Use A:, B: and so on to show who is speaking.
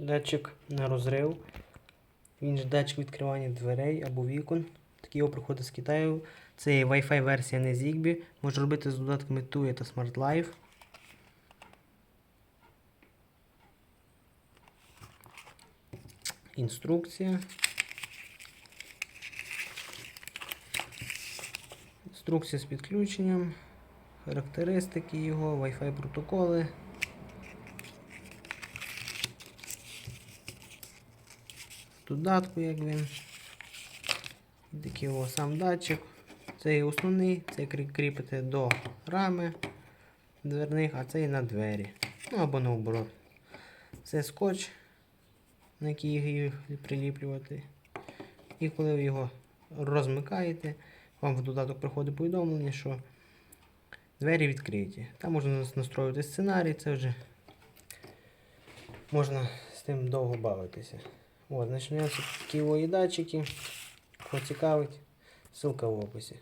A: датчик на розрив. Він же датчик відкривання дверей або вікон. Такий його приходить з Китаю. Це є Wi-Fi версія не Zigbee. Може робити з додатками TUI та Smart Life. Інструкція. Інструкція з підключенням, характеристики його, Wi-Fi протоколи. Додатку, як він. Такий його сам датчик. Це є основний, це крі- кріпити до рами дверних, а це і на двері. Ну або наоборот. Це скотч, на який їх приліплювати. І коли ви його розмикаєте, вам в додаток приходить повідомлення, що двері відкриті. Там можна нас- настроювати сценарій, це вже можна з тим довго бавитися. От, нас такі ось датчики. Кого цікавить, ссылка в описі.